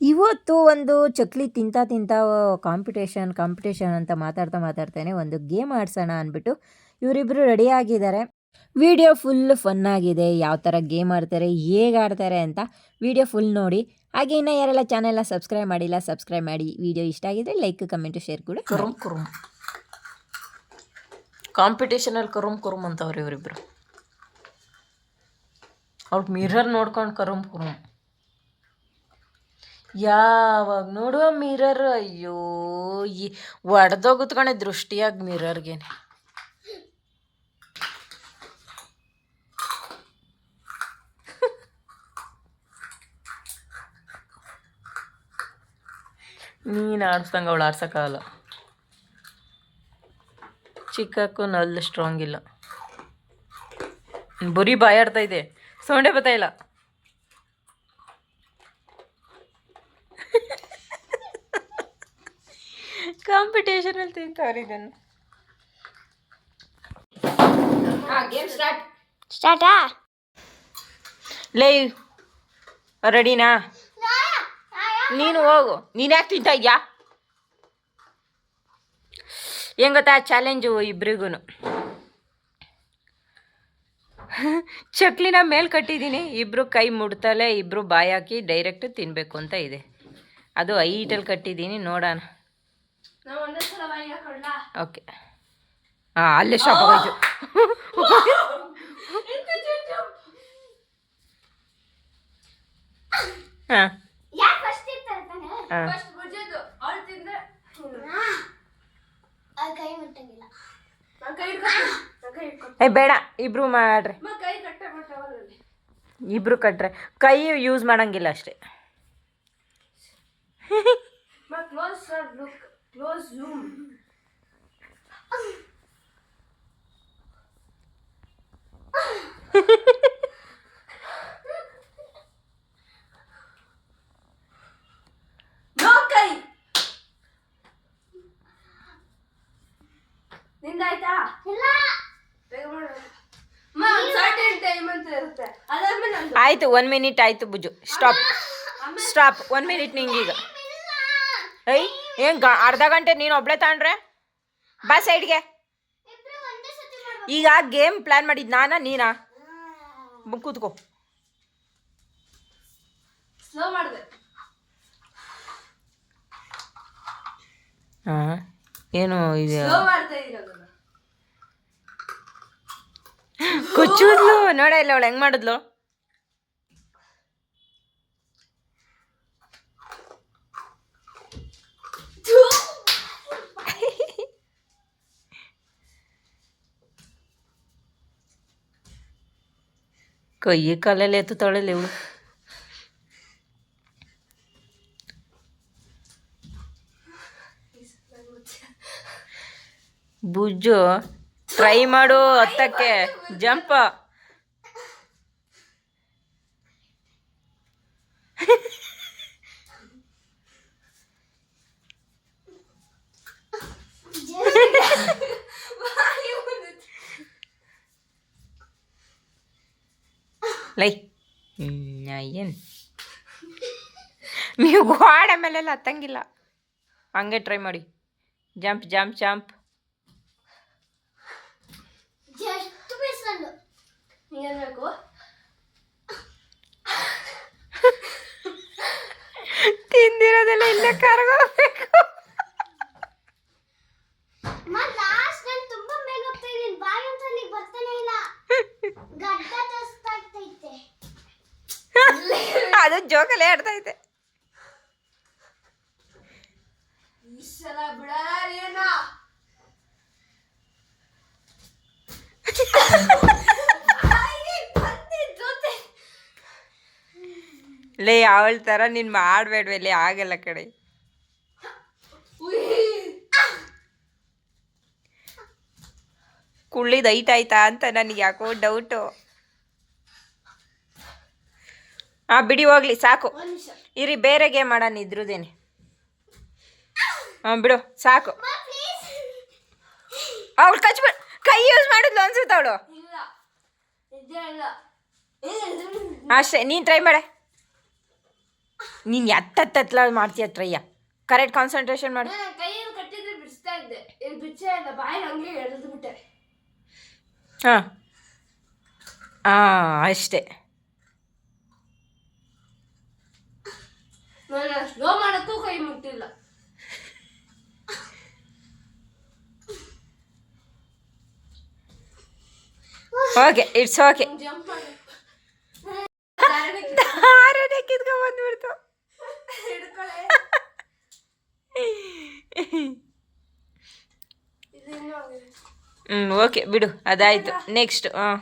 ಇವತ್ತು ಒಂದು ಚಕ್ಲಿ ತಿಂತಾ ತಿಂತಾ ಕಾಂಪಿಟೇಷನ್ ಕಾಂಪಿಟೇಷನ್ ಅಂತ ಮಾತಾಡ್ತಾ ಮಾತಾಡ್ತಾನೆ. ಒಂದು ಗೇಮ್ ಆಡ್ಸೋಣ ಅಂದ್ಬಿಟ್ಟು ಇವರಿಬ್ಬರು ರೆಡಿ ಆಗಿದ್ದಾರೆ. ವಿಡಿಯೋ ಫುಲ್ ಫನ್ ಆಗಿದೆ. ಯಾವ ಥರ ಗೇಮ್ ಆಡ್ತಾರೆ, ಹೇಗೆ ಆಡ್ತಾರೆ ಅಂತ ವಿಡಿಯೋ ಫುಲ್ ನೋಡಿ. ಹಾಗೆ ಇನ್ನು ಯಾರೆಲ್ಲ ಚಾನೆಲ್ನ ಸಬ್ಸ್ಕ್ರೈಬ್ ಮಾಡಿಲ್ಲ ಸಬ್ಸ್ಕ್ರೈಬ್ ಮಾಡಿ. ವಿಡಿಯೋ ಇಷ್ಟ ಆಗಿದ್ರೆ ಲೈಕ್ ಕಮೆಂಟು ಶೇರ್ ಕೂಡ. ಕರುಮ್ ಕುರುಮ್. ಕಾಂಪಿಟೇಷನಲ್ಲಿ ಕರುಮ್ ಕುರುಮ್ ಅಂತವ್ರು ಇವರಿಬ್ರು. ಅವ್ರು ಮಿರರ್ ನೋಡ್ಕೊಂಡು ಕರುಮ್ ಕುರುಮ್. ಯಾವಾಗ ನೋಡುವ ಮಿರರ್? ಅಯ್ಯೋ, ಈ ಒಡೆದೋಗುತ್ಕೊಂಡೆ ದೃಷ್ಟಿಯಾಗಿ ಮಿರರ್ಗೇನೆ. ನೀನು ಆಡಿಸ್ದಂಗೆ ಅವಳು ಆಡ್ಸೋಕ್ಕಾಗಲ್ಲ. ಚಿಕ್ಕಕ್ಕೂ ನಲ್ಲಿ ಸ್ಟ್ರಾಂಗ್ ಇಲ್ಲ. ಬುರಿ ಬಾಯಾಡ್ತಾ ಇದೆ. ಸೊಂಡೆ ಬರ್ತಾ ಕಾಂಪಿಟೇಷನಲ್ಲಿ ತಿಂತವ್ರು ಇದನ್ನು. ಸ್ಟಾರ್ಟಾ ಲೇ ರೆಡಿನಾ? ನೀನು ಹೋಗು. ನೀನು ಯಾಕೆ ತಿಂತ ಇದ್ಯಾ? ಏನು ಗೊತ್ತಾ ಚಾಲೆಂಜು ಇಬ್ಬರಿಗೂ ಚಕ್ಲಿನ ಮೇಲೆ ಕಟ್ಟಿದ್ದೀನಿ. ಇಬ್ಬರು ಕೈ ಮುಡ್ತಲೇ ಇಬ್ಬರು ಬಾಯಿ ಹಾಕಿ ಡೈರೆಕ್ಟ್ ತಿನ್ನಬೇಕು ಅಂತ ಇದೆ. ಅದು ಐಟಲ್ಲಿ ಕಟ್ಟಿದ್ದೀನಿ ನೋಡೋಣ. ಓಕೆ. ಹಾಂ ಅಲ್ಲೇ ಶಾಪ್ ಆಗೋಯ್ತು ಹಾಂ. ಹಾಂ. ಆ ಕೈ ಮುಟ್ಟಂಗಿಲ್ಲ. ಏ ಬೇಡ ಇಬ್ರು ಮಾಡ್ರಿ. ಇಬ್ರು ಕಟ್ರೆ. ಕೈ ಯೂಸ್ ಮಾಡಂಗಿಲ್ಲ ಅಷ್ಟೇ. ನಿಂದಾಯ್ತಾ ಇಲ್ಲ ಬೇಗ ಮಾಡು ಸರ್ಟೆನ್ ಟೈಮ್ ಅಂತ ಇರುತ್ತೆ ಅದಾದ್ಮೇಲೆ ನಂದು ಆಯ್ತು ಒನ್ ಮಿನಿಟ್ ಆಯ್ತು ಬುಜು ಸ್ಟಾಪ್ ಸ್ಟಾಪ್ ಒನ್ ಮಿನಿಟ್ ನಿಂಗೀಗ ಐ ಏನು ಗ ಅರ್ಧ ಗಂಟೆ ನೀನು ಒಬ್ಳೆ ತಗೊಂಡ್ರೆ ಬಾ ಸೈಡ್ಗೆ. ಈಗ ಗೇಮ್ ಪ್ಲ್ಯಾನ್ ಮಾಡಿದ್ದು ನಾನಾ ನೀನಾ? ಕೂತ್ಕೋ. ಸ್ಲೋ ಮಾಡಿದೆ ಹಾಂ ಏನು ಇದು? ಕುಚ್ಚುದ್ಲು ನೋಡ ಇಲ್ಲ ಅವಳು ಹೆಂಗ್ ಮಾಡಿದ್ಲು? ಕೈ ಕಾಲಲ್ಲಿ ಎತ್ತು ಇವಳು. ಬುಜ್ಜು ಟ್ರೈ ಮಾಡು ಹತ್ತಕ್ಕೆ. ಜಂಪ್. ಲೈ. ಏನು ನೀವು ಗೋಡೆ ಮೇಲೆಲ್ಲ ಹತ್ತಂಗಿಲ್ಲ. ಹಂಗೆ ಟ್ರೈ ಮಾಡಿ. ಜಂಪ್ ಜಂಪ್ ಜಂಪ್ ತಿಂದಿರೋದೆಲ್ಲ ಇಲ್ಲೇ ಕರ್ಗೋಬೇಕು. ಅದು ಜೋಕಲ್ಲೇ ಆಡ್ತಾ ಇದೆ ಲೇ ಅವಳ ಥರ ನೀನು ಮಾಡಬೇಡ್ವೆ ಲೇ ಆಗಲ್ಲ ಕಡೆ. ಕುಳ್ಳಿದ್ ಐಟ್ ಆಯ್ತಾ ಅಂತ ನನಗೆ ಯಾಕೋ ಡೌಟು ಹಾಂ ಬಿಡಿ ಹೋಗ್ಲಿ ಸಾಕು. ಇರಿ ಬೇರೆ ಗೇಮ್ ಮಾಡೋಣ ಇದ್ರುದೇನೆ. ಹಾಂ ಬಿಡು ಸಾಕು. ಅವಳು ಕಚ್ಬಿಡ್ ಕೈ ಯೂಸ್ ಮಾಡಿದ್ಲು ಅನ್ಸುತ್ತೆ ಅವಳು. ಅಷ್ಟೇ ನೀನು ಟ್ರೈ ಮಾಡೆ. ನೀನು ಎತ್ತತ್ತತ್ಲ ಮಾಡ್ತೀಯ ಟ್ರೈಯ ಕರೆಕ್ಟ್ ಕಾನ್ಸಂಟ್ರೇಷನ್ ಮಾಡಿ. ಹಾಂ. ಹಾಂ ಕಟ್ಟಿದ್ರೆ ಬಿಡಿಸ್ತಾ ಇದ್ದೆ ಇಲ್ಲಿ ಬಿಚ್ಚೇ ಇಲ್ಲ ಬಾಯಿ ಹಂಗೆ ಎಳೆದು ಬಿಟ್ಟೆ ಹಾಂ ಹಾಂ ಅಷ್ಟೇ ನಾನು ಸ್ಲೋ ಮಾಡೋಕ್ಕೂ ಕೈ ಮುಟ್ಟಿಲ್ಲ ಓಕೆ ಇಟ್ಸ್ ಓಕೆ ಜಂಪ್ ಮಾಡಿ ದಾರನೇ ಕಿತ್ಕೊಂಡ್ ಬಂದ್ಬಿಡ್ತು ಹಿಡ್ಕೊಳ್ಳೆ ಇದು ಇನ್ನೂ ಆಗಿದೆ. ಹ್ಞೂ ಓಕೆ ಬಿಡು ಅದಾಯಿತು ನೆಕ್ಸ್ಟ್ ಹಾಂ